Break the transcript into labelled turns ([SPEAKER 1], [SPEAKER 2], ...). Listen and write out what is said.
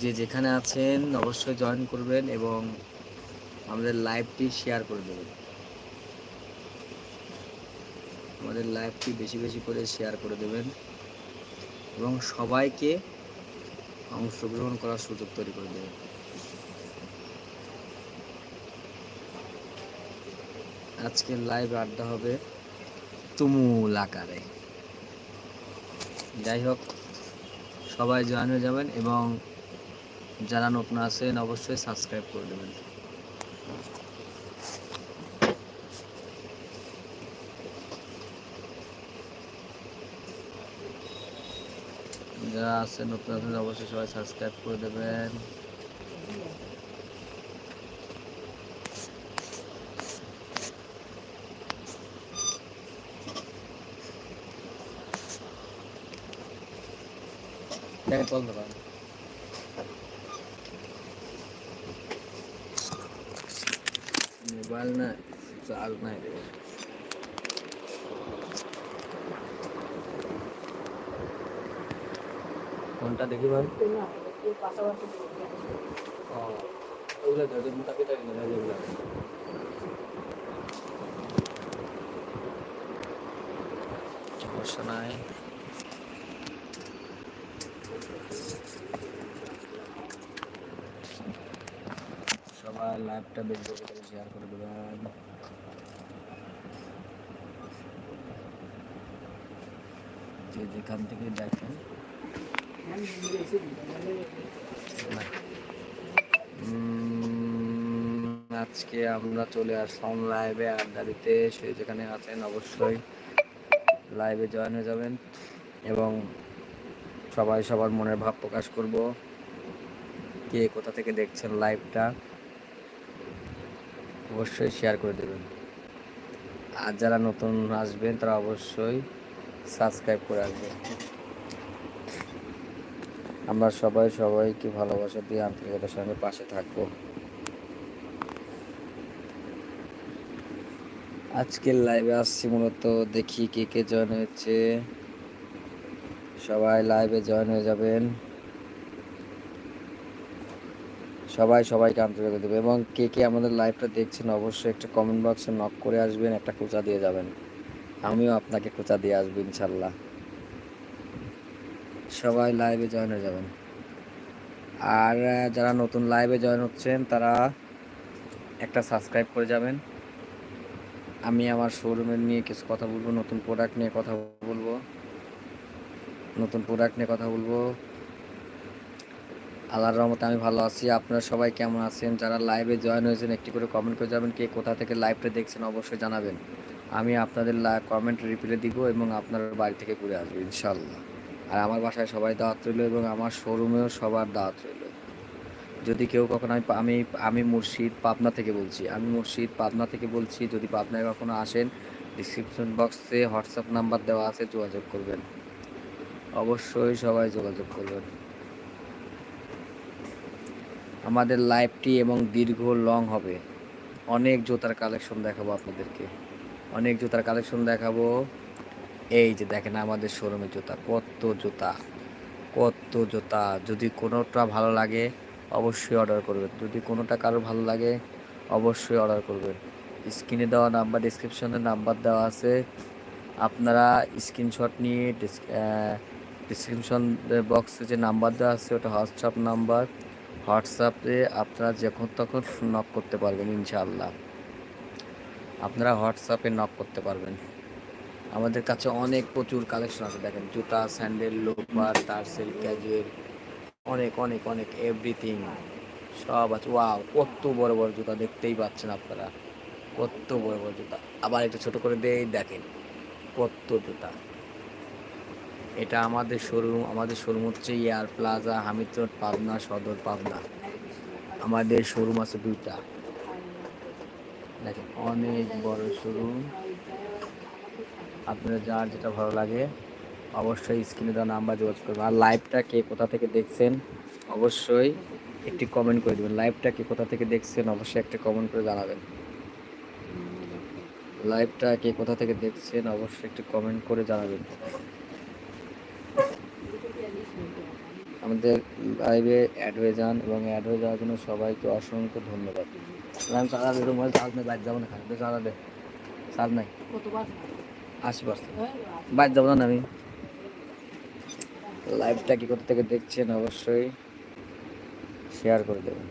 [SPEAKER 1] যে যেখানে আছেন অবশ্যই জয়েন করবেন এবং আমাদের লাইভটি শেয়ার করে দেবেন। আমাদের লাইভটি বেশি বেশি করে শেয়ার করে দেবেন এবং সবাইকে অংশগ্রহণ করার সুযোগ তৈরি করে দেবেন। আজকের লাইভ আড্ডা হবে তুমুল আকারে। যাই হোক, সবাই জয়েন হয়ে যাবেন এবং যারা নতুন আছেন, অবশ্যই সাবস্ক্রাইব করে দেবেন। যারা আছেন, নতুন আছেন, অবশ্যই সবাই সাবস্ক্রাইব করে দেবেন। দেখেন কল মোবাইল না চার্জ নাই রে কোনটা দেখি ভাই ওগুলো ধরে মোটা কেটে গেলে যেগুলো সমস্যা নাই সবাই লাইভটা শেয়ার করে দেবেন। যে যেখান থেকে দেখেন। আজকে আমরা চলে আসলাম লাইভে আড্ডা দিতে। সে যেখানে আছেন অবশ্যই লাইভে জয়েন হয়ে যাবেন এবং সবাই সবার মনের ভাব প্রকাশ করব। কে কোথা থেকে দেখছেন লাইভটা অবশ্যই শেয়ার করে দেবেন। আর যারা নতুন আসবেন, তারা অবশ্যই সাবস্ক্রাইব করে আসবেন। আমরা সবাই সবাইকে ভালোবাসা দিয়ে আন্তরিকতার সঙ্গে পাশে থাকব। আজকের লাইভে আসছি মূলত, দেখি কে কে জয়েন হয়েছে। সবাই লাইভে জয়েন হয়ে যাবেন। সবাই সবাইকে আন্তরিকতা দেবে এবং কে কে আমাদের লাইভটা দেখছেন অবশ্যই একটা কমেন্ট বক্সে নক করে আসবেন, একটা খোঁচা দিয়ে যাবেন। আমিও আপনাকে খোঁচা দিয়ে আসব ইনশাল্লাহ। সবাই লাইভে জয়েন হয়ে যাবেন। আর যারা নতুন লাইভে জয়েন হচ্ছেন, তারা একটা সাবস্ক্রাইব করে যাবেন। আমি আমার শোরুমের নিয়ে কিছু কথা বলব, নতুন প্রোডাক্ট নিয়ে কথা বলব। নতুন প্রোডাক্ট নিয়ে কথা বলব। আল্লাহর রহমতে আমি ভালো আছি। আপনারা সবাই কেমন আছেন? যারা লাইভে জয়েন হয়েছেন, একটি করে কমেন্ট করে যাবেন কে কোথা থেকে লাইভটা দেখছেন অবশ্যই জানাবেন। আমি আপনাদের কমেন্ট রিপ্লাই দিব এবং আপনার বাড়ি থেকে ঘুরে আসব ইনশাল্লাহ আর আমার বাসায় সবাই দাওয়াত রইল এবং আমার শোরুমেও সবার দাওয়াত রইল। যদি কেউ কখনো আমি আমি আমি মুর্শিদ পাবনা থেকে বলছি, আমি মুর্শিদ পাবনা থেকে বলছি, যদি পাবনায় কখনো আসেন ডিসক্রিপশন বক্সে হোয়াটসঅ্যাপ নাম্বার দেওয়া আছে, যোগাযোগ করবেন। অবশ্যই সবাই যোগাযোগ করবেন। আমাদের লাইভটি এবং দীর্ঘ লং হবে। অনেক জুতার কালেকশন দেখাবো আপনাদেরকে। অনেক জুতার কালেকশন দেখাবো। এই যে দেখেন আমাদের শোরুমের জুতা, কত জুতা কত জুতা। যদি কোনোটা ভালো লাগে, অবশ্যই অর্ডার করবেন। যদি কোনোটা কারও ভালো লাগে, অবশ্যই অর্ডার করবেন। স্ক্রিনে দেওয়া নাম্বার ডিসক্রিপশনে নাম্বার দেওয়া আছে। আপনারা স্ক্রিনশট নিয়ে ডিসক্রিপশন বক্সে যে নাম্বার দেওয়া আছে, ওটা হোয়াটসঅ্যাপ নাম্বার হোয়াটসঅ্যাপে আপনারা যখন তখন নক করতে পারবেন, ইনশাআল্লাহ। আপনারা হোয়াটসঅ্যাপে নক করতে পারবেন। আমাদের কাছে অনেক প্রচুর কালেকশন আছে। দেখেন, জুতা স্যান্ডেল লোপার টার্সেল ক্যাজুয়াল অনেক অনেক অনেক এভরিথিং সব আছে। ওয়াও কত বড় বড় জুতা দেখতেই পাচ্ছেন আপনারা। কত বড় বড় জুতা। আবার একটু ছোট করে দেই, দেখেন, কত জুতা। এটা আমাদের শোরুম আমাদের শোরুম হচ্ছে air plaza Hamid road Pabna Sadar Pabna আমাদের শোরুম আছে দুইটা। দেখেন, অনেক বড় শোরুম আপনার যার যেটা ভালো লাগে, অবশ্যই স্ক্রিনে দেওয়া নাম্বার যোগাযোগ করবেন। আর লাইভটা কে কোথা থেকে দেখছেন, অবশ্যই একটি কমেন্ট করে দেবেন। লাইভটা কে কোথা থেকে দেখছেন, অবশ্যই একটা কমেন্ট করে জানাবেন। লাইভটা কে কোথা থেকে দেখছেন, অবশ্যই একটু কমেন্ট করে জানাবেন। আমাদের লাইভে অ্যাড হয়ে যান এবং অ্যাড হয়ে যাওয়ার জন্য সবাইকে অসংখ্য ধন্যবাদ। আমি চাঁদা দিয়ে মোবাইল চার্জ নেই বাইর যাব না চাঁদা দে চার্জ নাই।
[SPEAKER 2] কতবার?
[SPEAKER 1] আশি পার্সেন্ট। বাইর যাব না আমি। লাইভটা কি করতে থেকে দেখছেন? অবশ্যই শেয়ার করে দেবেন।